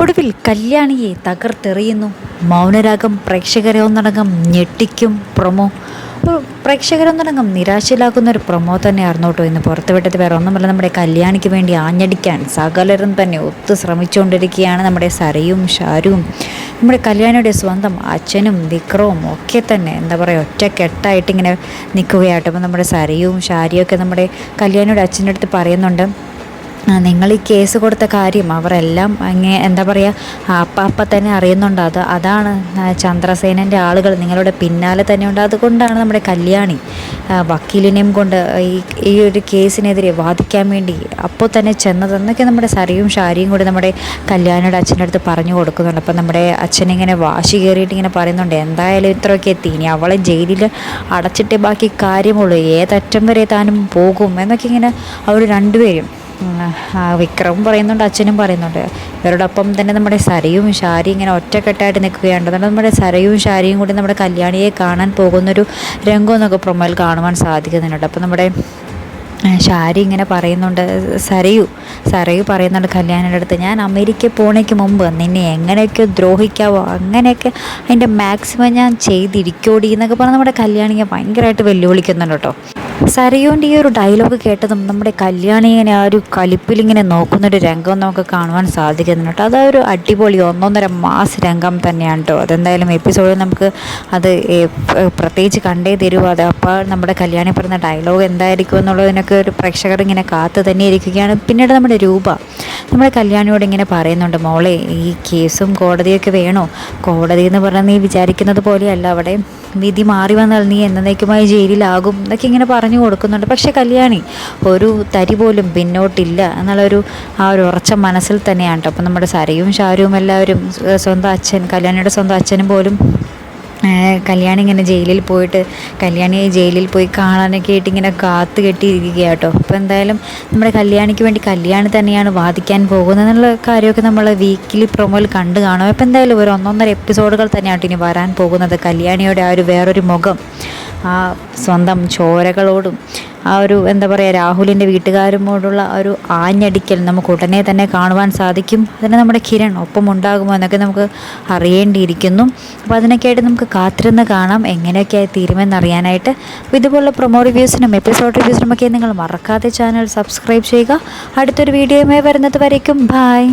ഒടുവിൽ കല്യാണിയെ തകർത്തെറിയുന്നു. മൗനരാഗം പ്രേക്ഷകരെ ഒന്നടങ്കം ഞെട്ടിക്കും പ്രൊമോ. പ്രേക്ഷകരൊന്നടങ്കം നിരാശയിലാക്കുന്ന ഒരു പ്രൊമോ തന്നെ കേട്ടോ ഇന്ന് പുറത്തുവിട്ടത്. വേറെ ഒന്നുമല്ല നമ്മുടെ കല്യാണിക്ക് വേണ്ടി ആഞ്ഞടിക്കാൻ സകലരും തന്നെ ഒത്തു ശ്രമിച്ചുകൊണ്ടിരിക്കുകയാണ് നമ്മുടെ സരയും ഷാരുവും. നമ്മുടെ കല്യാണിയുടെ സ്വന്തം അച്ഛനും വിക്രവും ഒക്കെ തന്നെ എന്താ പറയുക ഒറ്റക്കെട്ടായിട്ട് ഇങ്ങനെ നിൽക്കുകയാട്ടോ. അപ്പം നമ്മുടെ സരയും ഷാരിയും ഒക്കെ നമ്മുടെ കല്യാണിയുടെ അച്ഛന്റെ അടുത്ത് പറയുന്നുണ്ട് നിങ്ങൾ ഈ കേസ് കൊടുത്ത കാര്യം അവരെല്ലാം അങ്ങനെ എന്താ പറയുക അപ്പം അപ്പം തന്നെ അറിയുന്നുണ്ട്. അത് അതാണ് ചന്ദ്രസേനന്റെ ആളുകൾ നിങ്ങളുടെ പിന്നാലെ തന്നെ ഉണ്ട്. അതുകൊണ്ടാണ് നമ്മുടെ കല്യാണി വക്കീലിനെയും കൊണ്ട് ഈ ഈ ഒരു കേസിനെതിരെ വാദിക്കാൻ വേണ്ടി അപ്പോൾ തന്നെ ചെന്നതെന്നൊക്കെ നമ്മുടെ സരിയും ഷാരിയും കൂടി നമ്മുടെ കല്യാണിയുടെ അച്ഛന്റെ അടുത്ത് പറഞ്ഞു കൊടുക്കുന്നുണ്ട്. അപ്പം നമ്മുടെ അച്ഛനിങ്ങനെ വാശി കയറിയിട്ട് ഇങ്ങനെ പറയുന്നുണ്ട് എന്തായാലും ഇത്രയൊക്കെ എത്തി. ഇനി അവളെ ജയിലിൽ അടച്ചിട്ടേ ബാക്കി കാര്യമുള്ളൂ. ഏതറ്റം വരെ താനും പോകും. എന്നൊക്കെ ഇങ്ങനെ അവർ രണ്ടുപേരും വിക്രമും പറയുന്നുണ്ട് അച്ഛനും പറയുന്നുണ്ട്. ഇവരോടൊപ്പം തന്നെ നമ്മുടെ സരയും ഷാരി ഇങ്ങനെ ഒറ്റക്കെട്ടായിട്ട് നിൽക്കുകയാണ്. അതുകൊണ്ട് നമ്മുടെ സരയും ഷാരിയും കൂടി നമ്മുടെ കല്യാണിയെ കാണാൻ പോകുന്നൊരു രംഗം എന്നൊക്കെ പ്രൊമോയിൽ കാണുവാൻ സാധിക്കുന്നുണ്ട്. അപ്പോൾ നമ്മുടെ ഷാരി ഇങ്ങനെ പറയുന്നുണ്ട് സരയു സരയു പറയുന്നുണ്ട് കല്യാണിന്റെ അടുത്ത് ഞാൻ അമേരിക്ക പോണേക്ക് മുമ്പ് നിന്നെ എങ്ങനെയൊക്കെ ദ്രോഹിക്കാവോ അങ്ങനെയൊക്കെ അതിന്റെ മാക്സിമം ഞാൻ ചെയ്തിരിക്കോടി എന്നൊക്കെ പറഞ്ഞ് നമ്മുടെ കല്യാണിയെ ഭയങ്കരമായിട്ട് വെല്ലുവിളിക്കുന്നുണ്ട് കേട്ടോ. സരയുവിന്റെ ഈ ഒരു ഡയലോഗ് കേട്ടതും നമ്മുടെ കല്യാണി ആ ഒരു കലിപ്പിലിങ്ങനെ നോക്കുന്നൊരു രംഗം നമുക്ക് കാണുവാൻ സാധിക്കുന്നുണ്ട് കേട്ടോ. അതൊരു അടിപൊളി ഒന്നൊന്നര മാസ് രംഗം തന്നെയാണ് കേട്ടോ. അതെന്തായാലും എപ്പിസോഡിൽ നമുക്ക് അത് പ്രത്യേകിച്ച് കണ്ടേ തരുമോ അത് അപ്പോൾ നമ്മുടെ കല്യാണി പറഞ്ഞ ഡയലോഗ് എന്തായിരിക്കും എന്നുള്ളതിനൊക്കെ ഒരു പ്രേക്ഷകർ ഇങ്ങനെ കാത്തു തന്നെ ഇരിക്കുകയാണ്. പിന്നീട് നമ്മുടെ രൂപ നമ്മുടെ കല്യാണിയോട് ഇങ്ങനെ പറയുന്നുണ്ട് മോളെ ഈ കേസും കോടതിയൊക്കെ വേണോ? കോടതി എന്ന് പറഞ്ഞാൽ നീ വിചാരിക്കുന്നത് പോലെയല്ല. അവിടെ വിധി മാറി വന്നാൽ നീ എന്നേക്കുമായി ജയിലിലാകും എന്നൊക്കെ ഇങ്ങനെ പറഞ്ഞു കൊടുക്കുന്നുണ്ട്. പക്ഷേ കല്യാണി ഒരു തരി പോലും പിന്നോട്ടില്ല എന്നുള്ളൊരു ആ ഒരു ഉറച്ച മനസ്സിൽ തന്നെയാണ്. കേട്ടോ അപ്പം നമ്മുടെ സരയും ഷാരുവും എല്ലാവരും സ്വ- സ്വന്തം അച്ഛൻ കല്യാണിയുടെ സ്വന്തം അച്ഛനും പോലും കല്യാണി ഇങ്ങനെ ജയിലിൽ പോയിട്ട് കല്യാണിയെ ജയിലിൽ പോയി കാണാനൊക്കെ ആയിട്ട് ഇങ്ങനെ കാത്തു കെട്ടിയിരിക്കുക കേട്ടോ അപ്പോൾ എന്തായാലും നമ്മുടെ കല്യാണിക്ക് വേണ്ടി കല്യാണി തന്നെയാണ് വാദിക്കാൻ പോകുന്നത് എന്നുള്ള കാര്യമൊക്കെ നമ്മൾ വീക്കിലി പ്രൊമോയിൽ കണ്ടു കാണും. അപ്പോൾ എന്തായാലും ഒരു ഒന്നൊന്നര എപ്പിസോഡുകൾ തന്നെയാണ് ഇനി വരാൻ പോകുന്നത് കല്യാണിയുടെ ആ ഒരു വേറൊരു മുഖം. ആ സ്വന്തം ചോരകളോടും ആ ഒരു എന്താ പറയുക രാഹുലിന്റെ വീട്ടുകാരുമോടുള്ള ഒരു ആഞ്ഞടിക്കൽ നമുക്ക് ഉടനെ തന്നെ കാണുവാൻ സാധിക്കും. അതിന് നമ്മുടെ കിരൺ ഒപ്പം ഉണ്ടാകുമോ എന്നൊക്കെ നമുക്ക് അറിയേണ്ടിയിരിക്കുന്നു. അപ്പോൾ അതിനൊക്കെയായിട്ട് നമുക്ക് കാത്തിരുന്ന് കാണാം. എങ്ങനെയൊക്കെയായി തീരുമെന്ന് അറിയാനായിട്ട് അപ്പോൾ ഇതുപോലുള്ള പ്രൊമോ റിവ്യൂസിനും എപ്പിസോഡ് റിവ്യൂസിനും ഒക്കെ നിങ്ങൾ മറക്കാതെ ചാനൽ സബ്സ്ക്രൈബ് ചെയ്യുക. അടുത്തൊരു വീഡിയോയുമായി വരുന്നത് വരയ്ക്കും ബായ്